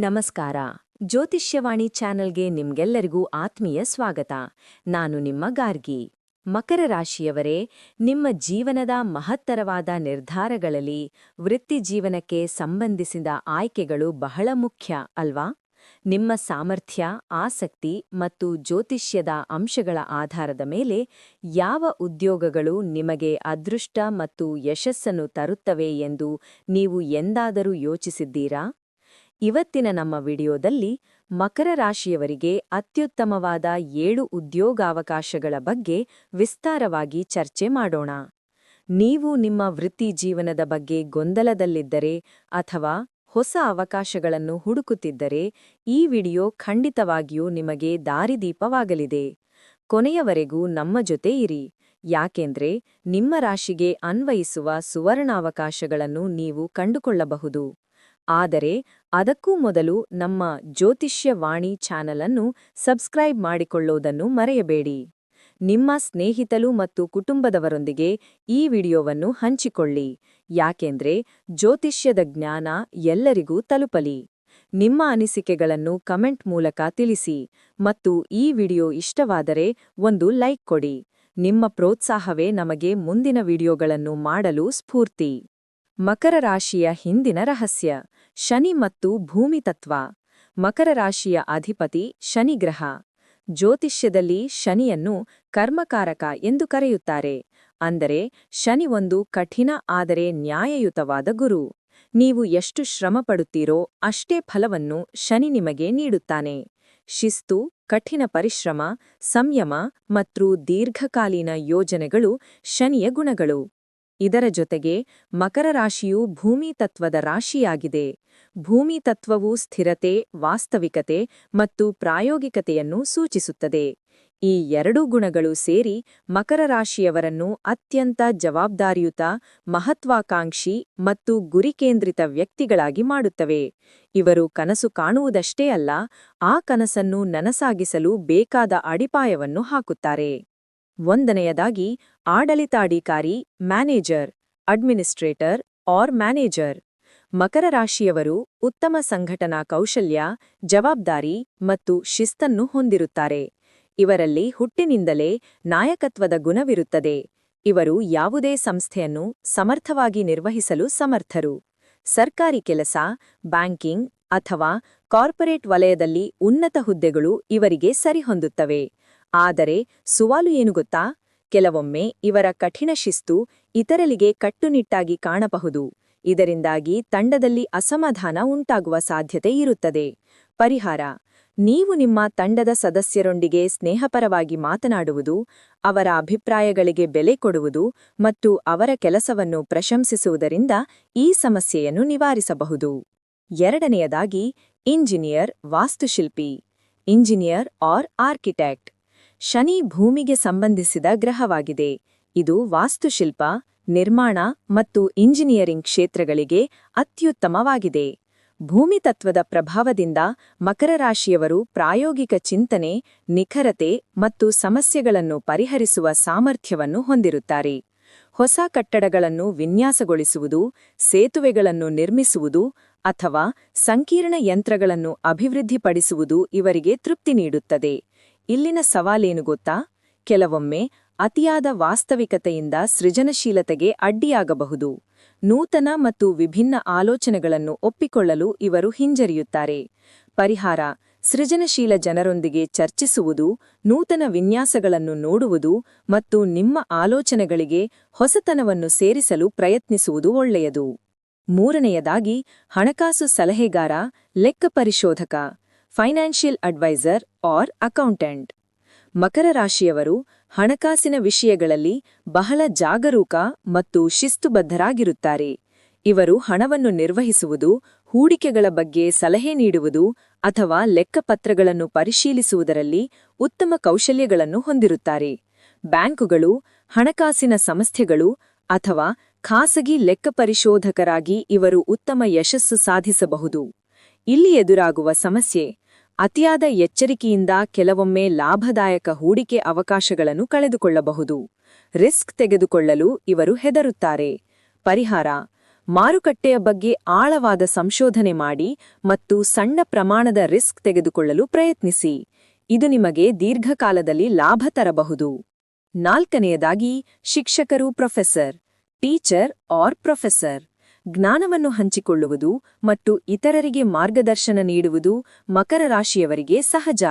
ನಮಸ್ಕಾರ. ಜ್ಯೋತಿಷ್ಯವಾಣಿ ಚಾನೆಲ್ಗೆ ನಿಮ್ಗೆಲ್ಲರಿಗೂ ಆತ್ಮೀಯ ಸ್ವಾಗತ. ನಾನು ನಿಮ್ಮ ಗಾರ್ಗಿ. ಮಕರ ರಾಶಿಯವರೇ, ನಿಮ್ಮ ಜೀವನದ ಮಹತ್ತರವಾದ ನಿರ್ಧಾರಗಳಲ್ಲಿ ವೃತ್ತಿಜೀವನಕ್ಕೆ ಸಂಬಂಧಿಸಿದ ಆಯ್ಕೆಗಳು ಬಹಳ ಮುಖ್ಯ, ಅಲ್ವಾ? ನಿಮ್ಮ ಸಾಮರ್ಥ್ಯ, ಆಸಕ್ತಿ ಮತ್ತು ಜ್ಯೋತಿಷ್ಯದ ಅಂಶಗಳ ಆಧಾರದ ಮೇಲೆ ಯಾವ ಉದ್ಯೋಗಗಳು ನಿಮಗೆ ಅದೃಷ್ಟ ಮತ್ತು ಯಶಸ್ಸನ್ನು ತರುತ್ತವೆ ಎಂದು ನೀವು ಎಂದಾದರೂ ಯೋಚಿಸಿದ್ದೀರಾ? ಇವತ್ತಿನ ನಮ್ಮ ವಿಡಿಯೋದಲ್ಲಿ ಮಕರ ರಾಶಿಯವರಿಗೆ ಅತ್ಯುತ್ತಮವಾದ ಏಳು ಉದ್ಯೋಗಾವಕಾಶಗಳ ಬಗ್ಗೆ ವಿಸ್ತಾರವಾಗಿ ಚರ್ಚೆ ಮಾಡೋಣ. ನೀವು ನಿಮ್ಮ ವೃತ್ತಿ ಜೀವನದ ಬಗ್ಗೆ ಗೊಂದಲದಲ್ಲಿದ್ದರೆ ಅಥವಾ ಹೊಸ ಅವಕಾಶಗಳನ್ನು ಹುಡುಕುತ್ತಿದ್ದರೆ ಈ ವಿಡಿಯೋ ಖಂಡಿತವಾಗಿಯೂ ನಿಮಗೆ ದಾರಿದೀಪವಾಗಲಿದೆ. ಕೊನೆಯವರೆಗೂ ನಮ್ಮ ಜೊತೆ ಇರಿ. ಯಾಕೆಂದ್ರೆ ನಿಮ್ಮ ರಾಶಿಗೆ ಅನ್ವಯಿಸುವ ಸುವರ್ಣಾವಕಾಶಗಳನ್ನು ನೀವು ಕಂಡುಕೊಳ್ಳಬಹುದು. ಆದರೆ ಅದಕ್ಕೂ ಮೊದಲು ನಮ್ಮ ಜ್ಯೋತಿಷ್ಯ ವಾಣಿ ಚಾನಲ್ ಅನ್ನು ಸಬ್ಸ್ಕ್ರೈಬ್ ಮಾಡಿಕೊಳ್ಳುವುದನ್ನು ಮರೆಯಬೇಡಿ. ನಿಮ್ಮ ಸ್ನೇಹಿತರು ಮತ್ತು ಕುಟುಂಬದವರೊಂದಿಗೆ ಈ ವಿಡಿಯೋವನ್ನು ಹಂಚಿಕೊಳ್ಳಿ. ಯಾಕೆಂದ್ರೆ ಜ್ಯೋತಿಷ್ಯದ ಜ್ಞಾನ ಎಲ್ಲರಿಗೂ ತಲುಪಲಿ. ನಿಮ್ಮ ಅನಿಸಿಕೆಗಳನ್ನು ಕಮೆಂಟ್ ಮೂಲಕ ತಿಳಿಸಿ ಮತ್ತು ಈ ವಿಡಿಯೋ ಇಷ್ಟವಾದರೆ ಒಂದು ಲೈಕ್ ಕೊಡಿ. ನಿಮ್ಮ ಪ್ರೋತ್ಸಾಹವೇ ನಮಗೆ ಮುಂದಿನ ವಿಡಿಯೋಗಳನ್ನು ಮಾಡಲು ಸ್ಫೂರ್ತಿ. ಮಕರ ರಾಶಿಯ ಹಿಂದಿನ ರಹಸ್ಯ. ಶನಿ ಮತ್ತು ಭೂಮಿ ತತ್ವ. ಮಕರ ರಾಶಿಯ ಅಧಿಪತಿ ಶನಿಗ್ರಹ ಜ್ಯೋತಿಷ್ಯದಲ್ಲಿ ಶನಿಯನ್ನು ಕರ್ಮಕಾರಕ ಎಂದು ಕರೆಯುತ್ತಾರೆ. ಅಂದರೆ, ಶನಿ ಒಂದು ಕಠಿಣ ಆದರೆ ನ್ಯಾಯಯುತವಾದ ಗುರು. ನೀವು ಎಷ್ಟು ಶ್ರಮಪಡುತ್ತೀರೋ ಅಷ್ಟೇ ಫಲವನ್ನು ಶನಿ ನಿಮಗೆ ನೀಡುತ್ತಾನೆ. ಶಿಸ್ತು, ಕಠಿಣ ಪರಿಶ್ರಮ, ಸಂಯಮ ಮತ್ತು ದೀರ್ಘಕಾಲೀನ ಯೋಜನೆಗಳು ಶನಿಯ ಗುಣಗಳು. ಇದರ ಜೊತೆಗೆ ಮಕರ ರಾಶಿಯು ಭೂಮಿ ತತ್ವದ ರಾಶಿಯಾಗಿದೆ. ಭೂಮಿ ತತ್ವವು ಸ್ಥಿರತೆ, ವಾಸ್ತವಿಕತೆ ಮತ್ತು ಪ್ರಾಯೋಗಿಕತೆಯನ್ನು ಸೂಚಿಸುತ್ತದೆ. ಈ ಎರಡೂ ಗುಣಗಳು ಸೇರಿ ಮಕರ ರಾಶಿಯವರನ್ನು ಅತ್ಯಂತ ಜವಾಬ್ದಾರಿಯುತ, ಮಹತ್ವಾಕಾಂಕ್ಷಿ ಮತ್ತು ಗುರಿಕೇಂದ್ರಿತ ವ್ಯಕ್ತಿಗಳಾಗಿ ಮಾಡುತ್ತವೆ. ಇವರು ಕನಸು ಕಾಣುವುದಷ್ಟೇ ಅಲ್ಲ, ಆ ಕನಸನ್ನು ನನಸಾಗಿಸಲು ಬೇಕಾದ ಅಡಿಪಾಯವನ್ನು ಹಾಕುತ್ತಾರೆ. ಒಂದನೆಯದಾಗಿ ಆಡಳಿತಾಧಿಕಾರಿ, ಮ್ಯಾನೇಜರ್, ಅಡ್ಮಿನಿಸ್ಟ್ರೇಟರ್ ಆರ್ ಮ್ಯಾನೇಜರ್. ಮಕರ ರಾಶಿಯವರು ಉತ್ತಮ ಸಂಘಟನಾ ಕೌಶಲ್ಯ, ಜವಾಬ್ದಾರಿ ಮತ್ತು ಶಿಸ್ತನ್ನು ಹೊಂದಿರುತ್ತಾರೆ. ಇವರಲ್ಲಿ ಹುಟ್ಟಿನಿಂದಲೇ ನಾಯಕತ್ವದ ಗುಣವಿರುತ್ತದೆ. ಇವರು ಯಾವುದೇ ಸಂಸ್ಥೆಯನ್ನು ಸಮರ್ಥವಾಗಿ ನಿರ್ವಹಿಸಲು ಸಮರ್ಥರು. ಸರ್ಕಾರಿ ಕೆಲಸ, ಬ್ಯಾಂಕಿಂಗ್ ಅಥವಾ ಕಾರ್ಪೊರೇಟ್ ವಲಯದಲ್ಲಿ ಉನ್ನತ ಹುದ್ದೆಗಳು ಇವರಿಗೆ ಸರಿಹೊಂದುತ್ತವೆ. ಆದರೆ ಸುವಾಲು ಏನು ಗೊತ್ತಾ? ಕೆಲವೊಮ್ಮೆ ಇವರ ಕಠಿಣ ಶಿಸ್ತು ಇತರರಿಗೆ ಕಟ್ಟುನಿಟ್ಟಾಗಿ ಕಾಣಬಹುದು. ಇದರಿಂದಾಗಿ ತಂಡದಲ್ಲಿ ಅಸಮಾಧಾನ ಉಂಟಾಗುವ ಸಾಧ್ಯತೆ ಇರುತ್ತದೆ. ಪರಿಹಾರ, ನೀವು ನಿಮ್ಮ ತಂಡದ ಸದಸ್ಯರೊಂದಿಗೆ ಸ್ನೇಹಪರವಾಗಿ ಮಾತನಾಡುವುದು, ಅವರ ಅಭಿಪ್ರಾಯಗಳಿಗೆ ಬೆಲೆ ಕೊಡುವುದು ಮತ್ತು ಅವರ ಕೆಲಸವನ್ನು ಪ್ರಶಂಸಿಸುವುದರಿಂದ ಈ ಸಮಸ್ಯೆಯನ್ನು ನಿವಾರಿಸಬಹುದು. ಎರಡನೆಯದಾಗಿ, ಇಂಜಿನಿಯರ್, ವಾಸ್ತುಶಿಲ್ಪಿ, ಇಂಜಿನಿಯರ್ ಆರ್ ಆರ್ಕಿಟೆಕ್ಟ್. ಶನಿ ಭೂಮಿಗೆ ಸಂಬಂಧಿಸಿದ ಗ್ರಹವಾಗಿದೆ. ಇದು ವಾಸ್ತುಶಿಲ್ಪ, ನಿರ್ಮಾಣ ಮತ್ತು ಇಂಜಿನಿಯರಿಂಗ್ ಕ್ಷೇತ್ರಗಳಿಗೆ ಅತ್ಯುತ್ತಮವಾಗಿದೆ. ಭೂಮಿ ತತ್ವದ ಪ್ರಭಾವದಿಂದ ಮಕರ ರಾಶಿಯವರು ಪ್ರಾಯೋಗಿಕ ಚಿಂತನೆ, ನಿಖರತೆ ಮತ್ತು ಸಮಸ್ಯೆಗಳನ್ನು ಪರಿಹರಿಸುವ ಸಾಮರ್ಥ್ಯವನ್ನು ಹೊಂದಿರುತ್ತಾರೆ. ಹೊಸ ಕಟ್ಟಡಗಳನ್ನು ವಿನ್ಯಾಸಗೊಳಿಸುವುದು, ಸೇತುವೆಗಳನ್ನು ನಿರ್ಮಿಸುವುದು ಅಥವಾ ಸಂಕೀರ್ಣ ಯಂತ್ರಗಳನ್ನು ಅಭಿವೃದ್ಧಿಪಡಿಸುವುದು ಇವರಿಗೆ ತೃಪ್ತಿ ನೀಡುತ್ತದೆ. ಇಲ್ಲಿನ ಸವಾಲೇನು ಗೊತ್ತಾ? ಕೆಲವೊಮ್ಮೆ ಅತಿಯಾದ ವಾಸ್ತವಿಕತೆಯಿಂದ ಸೃಜನಶೀಲತೆಗೆ ಅಡ್ಡಿಯಾಗಬಹುದು. ನೂತನ ಮತ್ತು ವಿಭಿನ್ನ ಆಲೋಚನೆಗಳನ್ನು ಒಪ್ಪಿಕೊಳ್ಳಲು ಇವರು ಹಿಂಜರಿಯುತ್ತಾರೆ. ಪರಿಹಾರ, ಸೃಜನಶೀಲ ಜನರೊಂದಿಗೆ ಚರ್ಚಿಸುವುದು, ನೂತನ ವಿನ್ಯಾಸಗಳನ್ನು ನೋಡುವುದು ಮತ್ತು ನಿಮ್ಮ ಆಲೋಚನೆಗಳಿಗೆ ಹೊಸತನವನ್ನು ಸೇರಿಸಲು ಪ್ರಯತ್ನಿಸುವುದು ಒಳ್ಳೆಯದು. ಮೂರನೆಯದಾಗಿ, ಹಣಕಾಸು ಸಲಹೆಗಾರ ಲೆಕ್ಕ ಪರಿಶೋಧಕ ಫೈನಾನ್ಷಿಯಲ್ ಅಡ್ವೈಸರ್ ಆರ್ ಅಕೌಂಟೆಂಟ್. ಮಕರ ರಾಶಿಯವರು ಹಣಕಾಸಿನ ವಿಷಯಗಳಲ್ಲಿ ಬಹಳ ಜಾಗರೂಕ ಮತ್ತು ಶಿಸ್ತುಬದ್ಧರಾಗಿರುತ್ತಾರೆ. ಇವರು ಹಣವನ್ನು ನಿರ್ವಹಿಸುವುದು, ಹೂಡಿಕೆಗಳ ಬಗ್ಗೆ ಸಲಹೆ ನೀಡುವುದು ಅಥವಾ ಲೆಕ್ಕಪತ್ರಗಳನ್ನು ಪರಿಶೀಲಿಸುವುದರಲ್ಲಿ ಉತ್ತಮ ಕೌಶಲ್ಯಗಳನ್ನು ಹೊಂದಿರುತ್ತಾರೆ. ಬ್ಯಾಂಕುಗಳು, ಹಣಕಾಸಿನ ಸಂಸ್ಥೆಗಳು ಅಥವಾ ಖಾಸಗಿ ಲೆಕ್ಕಪರಿಶೋಧಕರಾಗಿ ಇವರು ಉತ್ತಮ ಯಶಸ್ಸು ಸಾಧಿಸಬಹುದು. ಇಲ್ಲಿ ಎದುರಾಗುವ ಸಮಸ್ಯೆ ಅತಿಯಾದ ಎಚ್ಚರಿಕೆಯಿಂದ ಕೆಲವೊಮ್ಮೆ ಲಾಭದಾಯಕ ಹೂಡಿಕೆ ಅವಕಾಶಗಳನ್ನು ಕಳೆದುಕೊಳ್ಳಬಹುದು. ರಿಸ್ಕ್ ತೆಗೆದುಕೊಳ್ಳಲು ಇವರು ಹೆದರುತ್ತಾರೆ. ಪರಿಹಾರ, ಮಾರುಕಟ್ಟೆಯ ಬಗ್ಗೆ ಆಳವಾದ ಸಂಶೋಧನೆ ಮಾಡಿ ಮತ್ತು ಸಣ್ಣ ಪ್ರಮಾಣದ ರಿಸ್ಕ್ ತೆಗೆದುಕೊಳ್ಳಲು ಪ್ರಯತ್ನಿಸಿ. ಇದು ನಿಮಗೆ ದೀರ್ಘಕಾಲದಲ್ಲಿ ಲಾಭ ತರಬಹುದು. ನಾಲ್ಕನೆಯದಾಗಿ ಶಿಕ್ಷಕರು ಪ್ರೊಫೆಸರ್, ಟೀಚರ್ ಆರ್ ಪ್ರೊಫೆಸರ್. ಜ್ಞಾನವನ್ನು ಹಂಚಿಕೊಳ್ಳುವುದು ಮತ್ತು ಇತರರಿಗೆ ಮಾರ್ಗದರ್ಶನ ನೀಡುವುದು ಮಕರ ರಾಶಿಯವರಿಗೆ ಸಹಜ.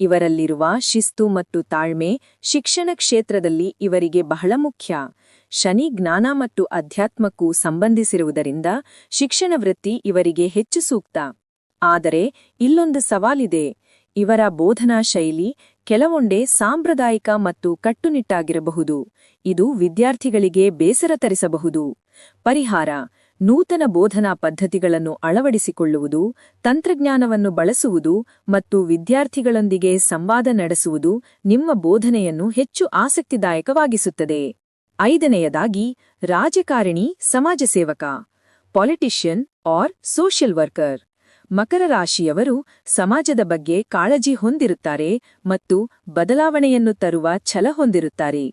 ಇವರಲ್ಲಿರುವ ಶಿಸ್ತು ಮತ್ತು ತಾಳ್ಮೆ ಶಿಕ್ಷಣ ಕ್ಷೇತ್ರದಲ್ಲಿ ಇವರಿಗೆ ಬಹಳ ಮುಖ್ಯ. ಶನಿ ಜ್ಞಾನ ಮತ್ತು ಅಧ್ಯಾತ್ಮಕ್ಕೂ ಸಂಬಂಧಿಸಿರುವುದರಿಂದ ಶಿಕ್ಷಣ ವೃತ್ತಿ ಇವರಿಗೆ ಹೆಚ್ಚು ಸೂಕ್ತ. ಆದರೆ ಇಲ್ಲೊಂದು ಸವಾಲಿದೆ. ಇವರ ಬೋಧನಾ ಶೈಲಿ ಕೆಲವೊಂಡೆ ಸಾಂಪ್ರದಾಯಿಕ ಮತ್ತು ಕಟ್ಟುನಿಟ್ಟಾಗಿರಬಹುದು. ಇದು ವಿದ್ಯಾರ್ಥಿಗಳಿಗೆ ಬೇಸರ ತರಿಸಬಹುದು. ಪರಿಹಾರ ನೂತನ ಬೋಧನಾ ಪದ್ಧತಿಗಳನ್ನು ಅಳವಡಿಸಿಕೊಳ್ಳುವುದು, ತಂತ್ರಜ್ಞಾನವನ್ನು ಬಳಸುವುದು ಮತ್ತು ವಿದ್ಯಾರ್ಥಿಗಳೊಂದಿಗೆ ಸಂವಾದ ನಡೆಸುವುದು ನಿಮ್ಮ ಬೋಧನೆಯನ್ನು ಹೆಚ್ಚು ಆಸಕ್ತಿದಾಯಕವಾಗಿಸುತ್ತದೆ. ಐದನೆಯದಾಗಿ, ರಾಜಕಾರಣಿ ಸಮಾಜಸೇವಕ ಪಾಲಿಟಿಷಿಯನ್ ಆರ್ ಸೋಷಿಯಲ್ ವರ್ಕರ್. ಮಕರ ರಾಶಿಯವರು ಸಮಾಜದ ಬಗ್ಗೆ ಕಾಳಜಿ ಹೊಂದಿರುತ್ತಾರೆ ಮತ್ತು ಬದಲಾವಣೆಯನ್ನು ತರುವ ಛಲ ಹೊಂದಿರುತ್ತಾರೆ.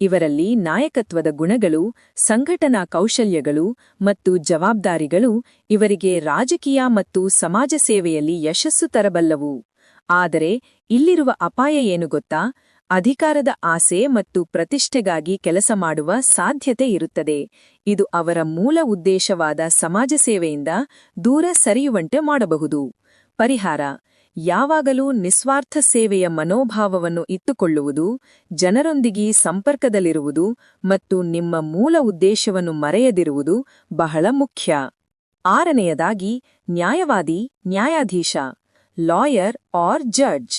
ಇವರಲ್ಲಿ ನಾಯಕತ್ವದ ಗುಣಗಳು, ಸಂಘಟನಾ ಕೌಶಲ್ಯಗಳು ಮತ್ತು ಜವಾಬ್ದಾರಿಗಳು ಇವರಿಗೆ ರಾಜಕೀಯ ಮತ್ತು ಸಮಾಜ ಸೇವೆಯಲ್ಲಿ ಯಶಸ್ಸು ತರಬಲ್ಲವು. ಆದರೆ ಇಲ್ಲಿರುವ ಅಪಾಯ ಏನು ಗೊತ್ತಾ? ಅಧಿಕಾರದ ಆಸೆ ಮತ್ತು ಪ್ರತಿಷ್ಠೆಗಾಗಿ ಕೆಲಸ ಮಾಡುವ ಸಾಧ್ಯತೆ ಇರುತ್ತದೆ. ಇದು ಅವರ ಮೂಲ ಉದ್ದೇಶವಾದ ಸಮಾಜ ಸೇವೆಯಿಂದ ದೂರ ಸರಿಯುವಂತೆ ಮಾಡಬಹುದು. ಪರಿಹಾರ. ಯಾವಾಗಲೂ ನಿಸ್ವಾರ್ಥ ಸೇವೆಯ ಮನೋಭಾವವನ್ನು ಇಟ್ಟುಕೊಳ್ಳುವುದು, ಜನರೊಂದಿಗೆ ಸಂಪರ್ಕದಲ್ಲಿರುವುದು ಮತ್ತು ನಿಮ್ಮ ಮೂಲ ಉದ್ದೇಶವನ್ನು ಮರೆಯದಿರುವುದು ಬಹಳ ಮುಖ್ಯ. ಆರನೆಯದಾಗಿ, ನ್ಯಾಯವಾದಿ, ನ್ಯಾಯಾಧೀಶ, ಲಾಯರ್ ಆರ್ ಜಡ್ಜ್,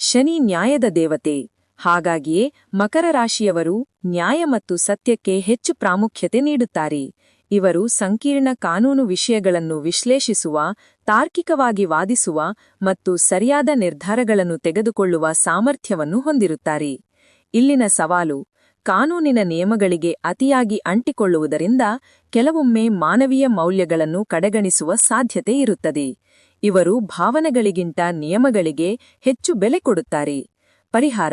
ಶನಿ ನ್ಯಾಯದ ದೇವತೆ. ಹಾಗಾಗಿಯೇ ಮಕರ ರಾಶಿಯವರು ನ್ಯಾಯ ಮತ್ತು ಸತ್ಯಕ್ಕೆ ಹೆಚ್ಚು ಪ್ರಾಮುಖ್ಯತೆ ನೀಡುತ್ತಾರೆ. ಇವರು ಸಂಕೀರ್ಣ ಕಾನೂನು ವಿಷಯಗಳನ್ನು ವಿಶ್ಲೇಷಿಸುವ, ತಾರ್ಕಿಕವಾಗಿ ವಾದಿಸುವ ಮತ್ತು ಸರಿಯಾದ ನಿರ್ಧಾರಗಳನ್ನು ತೆಗೆದುಕೊಳ್ಳುವ ಸಾಮರ್ಥ್ಯವನ್ನು ಹೊಂದಿರುತ್ತಾರೆ. ಇಲ್ಲಿನ ಸವಾಲು, ಕಾನೂನಿನ ನಿಯಮಗಳಿಗೆ ಅತಿಯಾಗಿ ಅಂಟಿಕೊಳ್ಳುವುದರಿಂದ ಕೆಲವೊಮ್ಮೆ ಮಾನವೀಯ ಮೌಲ್ಯಗಳನ್ನು ಕಡೆಗಣಿಸುವ ಸಾಧ್ಯತೆ ಇರುತ್ತದೆ. ಇವರು ಭಾವನೆಗಳಿಗಿಂತ ನಿಯಮಗಳಿಗೆ ಹೆಚ್ಚು ಬೆಲೆ ಕೊಡುತ್ತಾರೆ. ಪರಿಹಾರ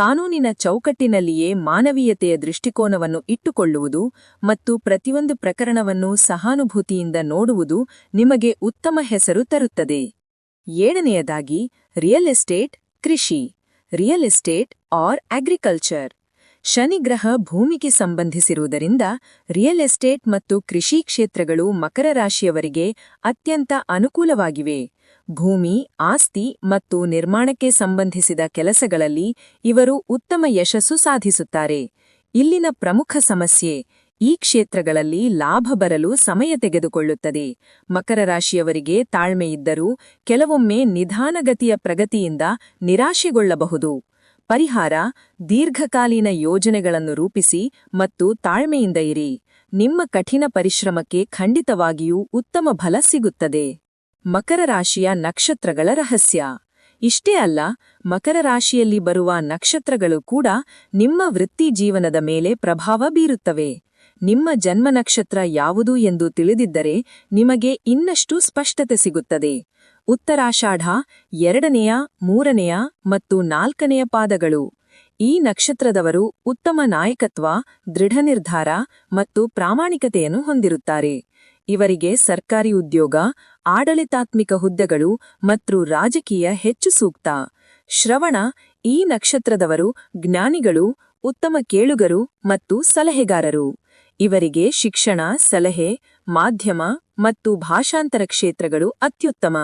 ಕಾನೂನಿನ ಚೌಕಟ್ಟಿನಲ್ಲಿಯೇ ಮಾನವೀಯತೆಯ ದೃಷ್ಟಿಕೋನವನ್ನು ಇಟ್ಟುಕೊಳ್ಳುವುದು ಮತ್ತು ಪ್ರತಿಯೊಂದು ಪ್ರಕರಣವನ್ನು ಸಹಾನುಭೂತಿಯಿಂದ ನೋಡುವುದು ನಿಮಗೆ ಉತ್ತಮ ಹೆಸರು ತರುತ್ತದೆ. ಏಳನೆಯದಾಗಿ, ರಿಯಲ್ ಎಸ್ಟೇಟ್, ಕೃಷಿ. Real estate or agriculture. ಶನಿಗ್ರಹ ಭೂಮಿಗೆ ಸಂಬಂಧಿಸಿರುವುದರಿಂದ ರಿಯಲ್ ಎಸ್ಟೇಟ್ ಮತ್ತು ಕೃಷಿ ಕ್ಷೇತ್ರಗಳು ಮಕರ ರಾಶಿಯವರಿಗೆ ಅತ್ಯಂತ ಅನುಕೂಲವಾಗಿವೆ. ಭೂಮಿ, ಆಸ್ತಿ ಮತ್ತು ನಿರ್ಮಾಣಕ್ಕೆ ಸಂಬಂಧಿಸಿದ ಕೆಲಸಗಳಲ್ಲಿ ಇವರು ಉತ್ತಮ ಯಶಸ್ಸು ಸಾಧಿಸುತ್ತಾರೆ. ಇಲ್ಲಿನ ಪ್ರಮುಖ ಸಮಸ್ಯೆ, ಈ ಕ್ಷೇತ್ರಗಳಲ್ಲಿ ಲಾಭ ಬರಲು ಸಮಯ ತೆಗೆದುಕೊಳ್ಳುತ್ತದೆ. ಮಕರ ರಾಶಿಯವರಿಗೆ ತಾಳ್ಮೆಯಿದ್ದರೂ ಕೆಲವೊಮ್ಮೆ ನಿಧಾನಗತಿಯ ಪ್ರಗತಿಯಿಂದ ನಿರಾಶೆಗೊಳ್ಳಬಹುದು. ಪರಿಹಾರ, ದೀರ್ಘಕಾಲೀನ ಯೋಜನೆಗಳನ್ನು ರೂಪಿಸಿ ಮತ್ತು ತಾಳ್ಮೆಯಿಂದ ಇರಿ. ನಿಮ್ಮ ಕಠಿಣ ಪರಿಶ್ರಮಕ್ಕೆ ಖಂಡಿತವಾಗಿಯೂ ಉತ್ತಮ ಫಲ ಸಿಗುತ್ತದೆ. ಮಕರ ರಾಶಿಯ ನಕ್ಷತ್ರಗಳ ರಹಸ್ಯ. ಇಷ್ಟೇ ಅಲ್ಲ, ಮಕರ ರಾಶಿಯಲ್ಲಿ ಬರುವ ನಕ್ಷತ್ರಗಳು ಕೂಡ ನಿಮ್ಮ ವೃತ್ತಿ ಜೀವನದ ಮೇಲೆ ಪ್ರಭಾವ ಬೀರುತ್ತವೆ. ನಿಮ್ಮ ಜನ್ಮ ನಕ್ಷತ್ರ ಯಾವುದು ಎಂದು ತಿಳಿದಿದ್ದರೆ ನಿಮಗೆ ಇನ್ನಷ್ಟು ಸ್ಪಷ್ಟತೆ ಸಿಗುತ್ತದೆ. ಉತ್ತರಾಷಾಢ ಎರಡನೆಯ, ಮೂರನೆಯ ಮತ್ತು ನಾಲ್ಕನೆಯ ಪಾದಗಳು. ಈ ನಕ್ಷತ್ರದವರು ಉತ್ತಮ ನಾಯಕತ್ವ ದೃಢ ನಿರ್ಧಾರ ಮತ್ತು ಪ್ರಾಮಾಣಿಕತೆಯನ್ನು ಹೊಂದಿರುತ್ತಾರೆ. ಇವರಿಗೆ ಸರ್ಕಾರಿ ಉದ್ಯೋಗ, ಆಡಳಿತಾತ್ಮಿಕ ಹುದ್ದೆಗಳು ಮತ್ತು ರಾಜಕೀಯ ಹೆಚ್ಚು ಸೂಕ್ತ. ಶ್ರವಣ, ಈ ನಕ್ಷತ್ರದವರು ಜ್ಞಾನಿಗಳು, ಉತ್ತಮ ಕೇಳುಗರು ಮತ್ತು ಸಲಹೆಗಾರರು. ಇವರಿಗೆ ಶಿಕ್ಷಣ, ಸಲಹೆ, ಮಾಧ್ಯಮ ಮತ್ತು ಭಾಷಾಂತರ ಕ್ಷೇತ್ರಗಳು ಅತ್ಯುತ್ತಮ.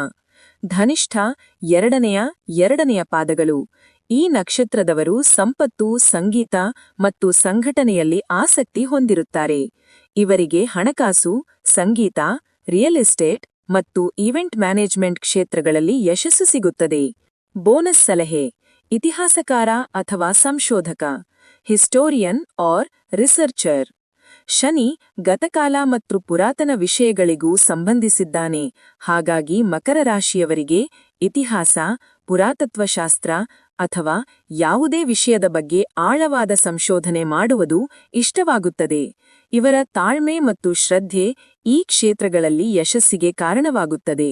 ಧನಿಷ್ಠ ಎರಡನೆಯ ಎರಡನೆಯ ಪಾದಗಳು. ಈ ನಕ್ಷತ್ರದವರು ಸಂಪತ್ತು, ಸಂಗೀತ ಮತ್ತು ಸಂಘಟನೆಯಲ್ಲಿ ಆಸಕ್ತಿ ಹೊಂದಿರುತ್ತಾರೆ. ಇವರಿಗೆ ಹಣಕಾಸು, ಸಂಗೀತ, ರಿಯಲ್ ಎಸ್ಟೇಟ್ ಮತ್ತು ಈವೆಂಟ್ ಮ್ಯಾನೇಜ್ಮೆಂಟ್ ಕ್ಷೇತ್ರಗಳಲ್ಲಿ ಯಶಸ್ಸು ಸಿಗುತ್ತದೆ. ಬೋನಸ್ ಸಲಹೆ, ಇತಿಹಾಸಕಾರ ಅಥವಾ ಸಂಶೋಧಕ, ಹಿಸ್ಟೋರಿಯನ್ ಆರ್ ರಿಸರ್ಚರ್. ಶನಿ ಗತಕಾಲ ಮತ್ತು ಪುರಾತನ ವಿಷಯಗಳಿಗೂ ಸಂಬಂಧಿಸಿದ್ದಾನೆ. ಹಾಗಾಗಿ ಮಕರ ರಾಶಿಯವರಿಗೆ ಇತಿಹಾಸ, ಪುರಾತತ್ವಶಾಸ್ತ್ರ ಅಥವಾ ಯಾವುದೇ ವಿಷಯದ ಬಗ್ಗೆ ಆಳವಾದ ಸಂಶೋಧನೆ ಮಾಡುವುದು ಇಷ್ಟವಾಗುತ್ತದೆ. ಇವರ ತಾಳ್ಮೆ ಮತ್ತು ಶ್ರದ್ಧೆ ಈ ಕ್ಷೇತ್ರಗಳಲ್ಲಿ ಯಶಸ್ಸಿಗೆ ಕಾರಣವಾಗುತ್ತದೆ.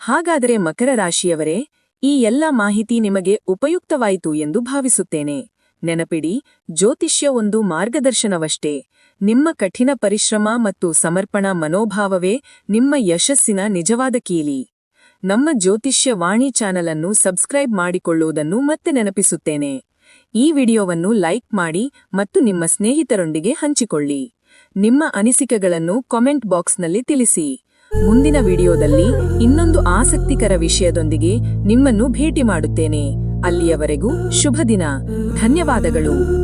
ಹಾಗಾದರೆ ಮಕರ ರಾಶಿಯವರೇ, ಈ ಎಲ್ಲ ಮಾಹಿತಿ ನಿಮಗೆ ಉಪಯುಕ್ತವಾಯಿತು ಎಂದು ಭಾವಿಸುತ್ತೇನೆ. ನೆನಪಿಡಿ, ಜ್ಯೋತಿಷ್ಯ ಒಂದು ಮಾರ್ಗದರ್ಶನವಷ್ಟೇ. ನಿಮ್ಮ ಕಠಿಣ ಪರಿಶ್ರಮ ಮತ್ತು ಸಮರ್ಪಣಾ ಮನೋಭಾವವೇ ನಿಮ್ಮ ಯಶಸ್ಸಿನ ನಿಜವಾದ ಕೀಲಿ. ನಮ್ಮ ಜ್ಯೋತಿಷ್ಯ ವಾಣಿ ಚಾನಲ್ ಅನ್ನು ಸಬ್ಸ್ಕ್ರೈಬ್ ಮಾಡಿಕೊಳ್ಳುವುದನ್ನು ಮತ್ತೆ ನೆನಪಿಸುತ್ತೇನೆ. ಈ ವಿಡಿಯೋವನ್ನು ಲೈಕ್ ಮಾಡಿ ಮತ್ತು ನಿಮ್ಮ ಸ್ನೇಹಿತರೊಂದಿಗೆ ಹಂಚಿಕೊಳ್ಳಿ. ನಿಮ್ಮ ಅನಿಸಿಕೆಗಳನ್ನು ಕಾಮೆಂಟ್ ಬಾಕ್ಸ್ನಲ್ಲಿ ತಿಳಿಸಿ. ಮುಂದಿನ ವಿಡಿಯೋದಲ್ಲಿ ಇನ್ನೊಂದು ಆಸಕ್ತಿಕರ ವಿಷಯದೊಂದಿಗೆ ನಿಮ್ಮನ್ನು ಭೇಟಿ ಮಾಡುತ್ತೇನೆ. ಅಲ್ಲಿಯವರೆಗೂ ಶುಭ ದಿನ. ಧನ್ಯವಾದಗಳು.